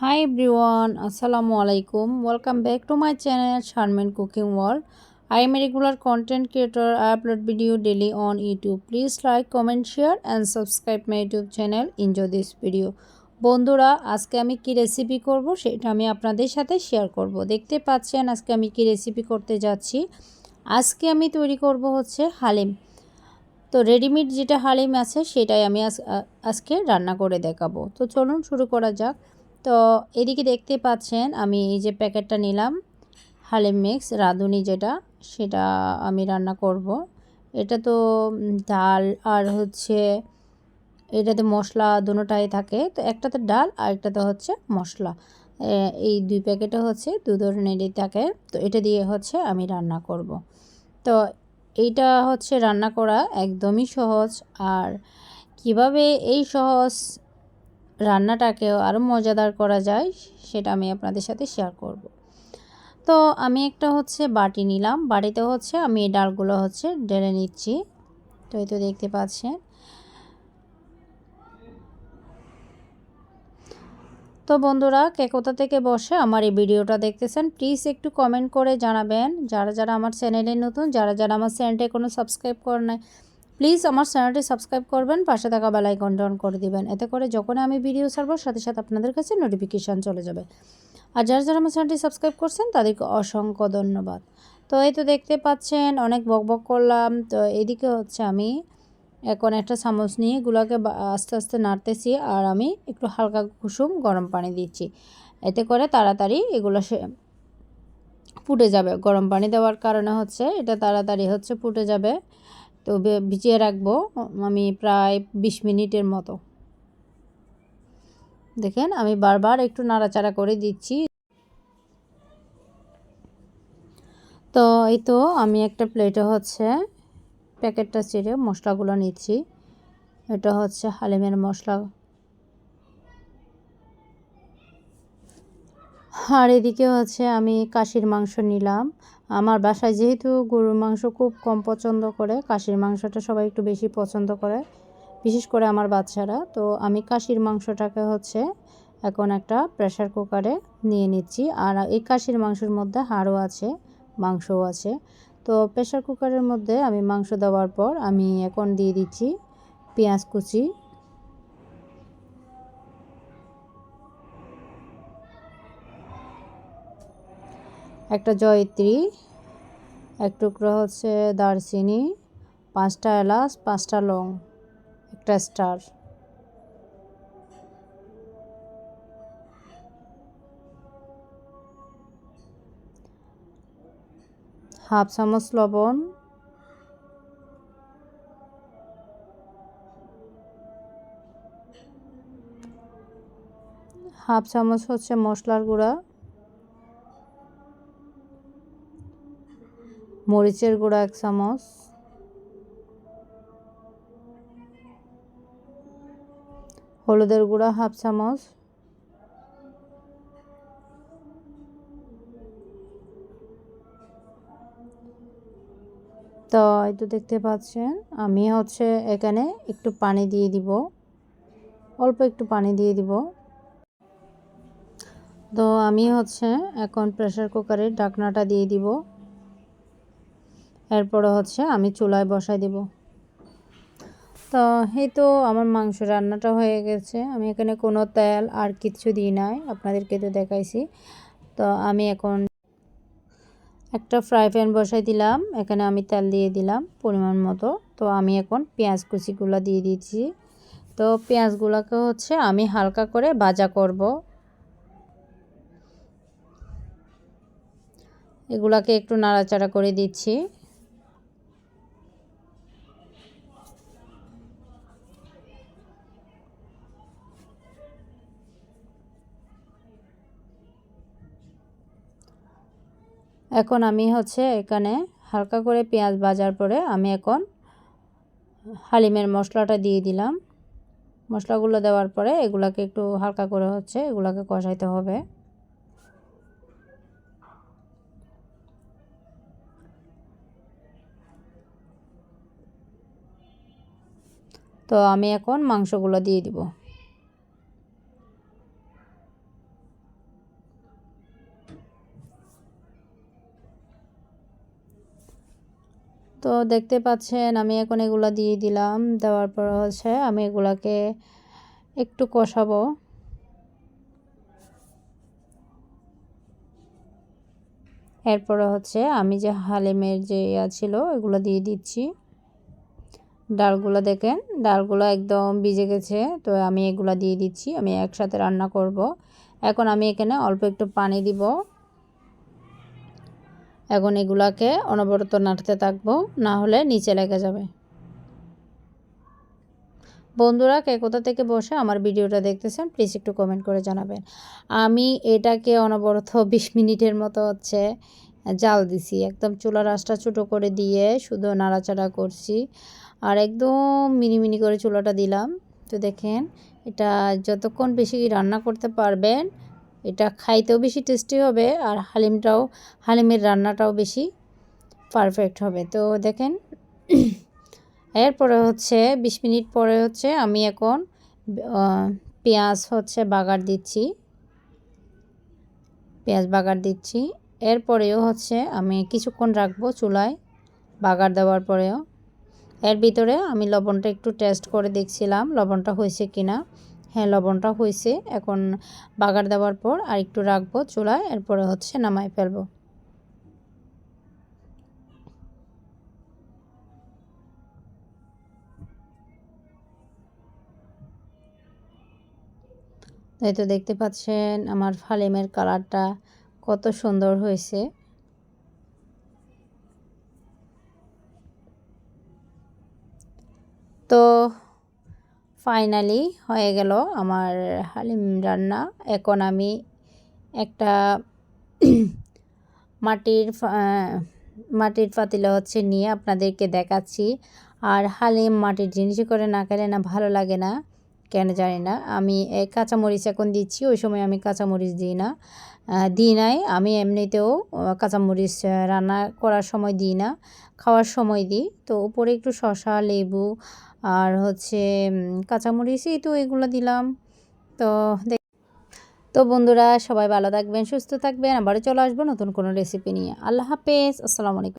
Everyone, Assalamu alaikum. Welcome back to my channel Charmin Cooking World. I am a regular content creator. I upload video daily on YouTube. Please like, comment, share and subscribe my YouTube channel. Enjoy this video. বন্ধুরা আজকে আমি কি recipe করব সেটা আমি আপনাদের সাথে share করব দেখতে পাচ্ছেন আজকে আমি কি রেসিপি করতে যাচ্ছি আজকে আমি তৈরি করব হচ্ছে হালিম তো রেডিমেড যেটা হালিম আছে সেটাই আমি আজকে রান্না করে দেখাবো তো চলুন শুরু করা যাক তো এদিকে দেখতে পাচ্ছেন, আমি এই যে প্যাকেটটা নিলাম, হালিম মিক্স, রাঁধুনি যেটা, সেটা আমি রান্না করব। এটা তো ডাল আর হচ্ছে, এটাতে মশলা দুটোটাই থাকে, তো একটাতে ডাল আর একটাতে হচ্ছে মশলা। এই দুই প্যাকেটে হচ্ছে দু ধরনেরই থাকে, তো এটা দিয়ে হচ্ছে আমি রান্না করব। তো এইটা হচ্ছে রান্না করা একদমই সহজ, আর কীভাবে এই সহজ রান্নাটাকেও আরও মজাদার করা যায়, সেটা আমি আপনাদের সাথে শেয়ার করব। তো আমি একটা হচ্ছে বাটি নিলাম, বাটিতে হচ্ছে আমি এই ডালগুলো হচ্ছে ঢেলে নিচ্ছি। তো এই তো দেখতে পাচ্ছেন। তো বন্ধুরা, কে কোথা থেকে বসে আমার এই ভিডিওটা দেখতেছেন প্লিজ একটু কমেন্ট করে জানাবেন। যারা যারা আমার চ্যানেলে নতুন, যারা যারা আমার চ্যানেলটা কোনো সাবস্ক্রাইব করে নেয় প্লিজ আমার চ্যানেলটি সাবস্ক্রাইব করবেন, পাশে থাকা বেলাইকন অন করে দিবেন। এতে করে যখন আমি ভিডিও ছাড়বো, সাথে সাথে আপনাদের কাছে নোটিফিকেশান চলে যাবে। আর যারা যারা আমার চ্যানেলটি সাবস্ক্রাইব করছেন, তাদেরকে অসংখ্য ধন্যবাদ। তো এই তো দেখতে পাচ্ছেন, অনেক বক বক করলাম। তো এদিকে হচ্ছে আমি এখন একটা চামচ নিয়ে এগুলোকে আস্তে আস্তে নাড়তেছি, আর আমি একটু হালকা কুসুম গরম পানি দিচ্ছি। এতে করে তাড়াতাড়ি এগুলো সে ফুটে যাবে। গরম পানি দেওয়ার কারণে হচ্ছে এটা তাড়াতাড়ি হচ্ছে ফুটে যাবে। তো ভিজিয়ে রাখব, আমি প্রায় বিশ মিনিটের মতো। দেখেন, আমি বারবার একটু নাড়াচাড়া করে দিচ্ছি। তো এই তো আমি একটা প্লেটে হচ্ছে প্যাকেটটা ছেড়ে মশলাগুলো নিচ্ছি। এটা হচ্ছে হালিমের মশলা। আর এদিকে হচ্ছে আমি কাশির মাংস নিলাম। আমার বাসায় যেহেতু গরুর মাংস খুব কম পছন্দ করে, কাশির মাংসটা সবাই একটু বেশি পছন্দ করে, বিশেষ করে আমার বাচ্চারা। তো আমি কাশির মাংসটাকে হচ্ছে এখন একটা প্রেশার কুকারে নিয়ে নিচ্ছি। আর এই কাশির মাংসের মধ্যে হাড়ও আছে, মাংসও আছে। তো প্রেশার কুকারের মধ্যে আমি মাংস দেওয়ার পর আমি এখন দিয়ে দিচ্ছি পেঁয়াজ কুচি একটা জয়ত্রী, এক টুকরো হচ্ছে দারচিনি, পাঁচটা এলাচ, পাঁচটা লং, একটা স্টার। হাফ চামচ লবণ, হাফ চামচ হচ্ছে মশলার গুঁড়া মরিচের গুঁড়া এক চামচ। হলুদের গুঁড়া হাফ চামচ। তো এই তো দেখতে পাচ্ছেন, আমি হচ্ছে এখানে একটু পানি দিয়ে দিব। অল্প একটু পানি দিয়ে দিব। তো আমি হচ্ছে এখন প্রেশার কুকারের ঢাকনাটা দিয়ে দিব। এরপরে হচ্ছে আমি চুলায় বসাই দেব। তো এই তো আমার মাংস রান্নাটা হয়ে গেছে। আমি এখানে কোনো তেল আর কিছু দিই নাই, আপনাদেরকে তো দেখাইছি। তো আমি এখন একটা ফ্রাই প্যান বসাই দিলাম, এখানে আমি তেল দিয়ে দিলাম পরিমাণ মতো। তো আমি এখন পেঁয়াজ কুচিগুলো দিয়ে দিচ্ছি। তো পেঁয়াজগুলোকে হচ্ছে আমি হালকা করে ভাজা করব। এগুলাকে একটু নাড়াচাড়া করে দিচ্ছি। এখন আমি হচ্ছে এখানে হালকা করে পেঁয়াজ ভাজার পরে আমি এখন হালিমের মশলাটা দিয়ে দিলাম। মশলাগুলো দেওয়ার পরে এগুলাকে একটু হালকা করে হচ্ছে এগুলাকে কষাইতে হবে। তো আমি এখন মাংসগুলো দিয়ে দিব। তো দেখতে পাচ্ছেন, আমি এখন এগুলা দিয়ে দিলাম। দেওয়ার পর হচ্ছে আমি এগুলাকে একটু কষাবো। এরপরে হচ্ছে আমি যে হালিমের যে ইয়া ছিল, এগুলো দিয়ে দিচ্ছি। ডালগুলো দেখেন, ডালগুলো একদম ভিজে গেছে, তো আমি এগুলো দিয়ে দিচ্ছি, আমি একসাথে রান্না করব। এখন আমি এখানে অল্প একটু পানি দিব। এখন এগুলাকে অনবরত নাড়তে থাকব, না হলে নিচে লেগে যাবে। বন্ধুরা, কে কোথা থেকে বসে আমার ভিডিওটা দেখতেছেন প্লিজ একটু কমেন্ট করে জানাবেন। আমি এটাকে অনবরত বিশ মিনিটের মতো হচ্ছে জাল দিছি, একদম চুলা রাসটা ছোটো করে দিয়ে শুধু নাড়াচাড়া করছি। আর একদম মিনি মিনি করে চুলাটা দিলাম। তো দেখেন, এটা যতক্ষণ বেশি রান্না করতে পারবেন এটা খাইতেও বেশি টেস্টি হবে আর হালিমটাও, হালিমের রান্নাটাও বেশি পারফেক্ট হবে। তো দেখেন, এরপরে হচ্ছে বিশ মিনিট পরে হচ্ছে আমি এখন পেঁয়াজ হচ্ছে বাগার দিচ্ছি। পেঁয়াজ বাগার দিচ্ছি। এরপরেও হচ্ছে আমি কিছুক্ষণ রাখব চুলায় বাগার দেওয়ার পরেও। এর ভিতরে আমি লবণটা একটু টেস্ট করে দেখছিলাম লবণটা হয়েছে কি না হ্যাঁ লবণটা হয়েছে। এখন বাগার দেওয়ার পর আর একটু রাখব চুলায়, এরপরে হচ্ছে নামাই ফেলব। তাই তো দেখতে পাচ্ছেন আমার ফালিমের কালারটা কত সুন্দর হয়েছে। তো ফাইনালি হয়ে গেল আমার হালিম রান্না। এখন আমি একটা মাটির মাটির পাতিলা হচ্ছে নিয়ে আপনাদেরকে দেখাচ্ছি। আর হালিম মাটির জিনিস করে না খেলে না ভালো লাগে না। কেন জানি না। আমি কাঁচামরিচ এখন দিচ্ছি, ওই সময় আমি কাঁচামরিচ দিই না। দিই নাই, আমি এমনিতেও কাঁচামরিচ রান্না করার সময় দিই না, খাওয়ার সময় দিই। তো উপরে একটু শশা লেবু আর হচ্ছে কাঁচামরিচ এই তো এগুলো দিলাম। তো তো বন্ধুরা সবাই ভালো থাকবেন, সুস্থ থাকবেন, আবারও চলে আসব নতুন কোনো রেসিপি নিয়ে। আল্লাহ হাফেজ, আসসালামু আলাইকুম।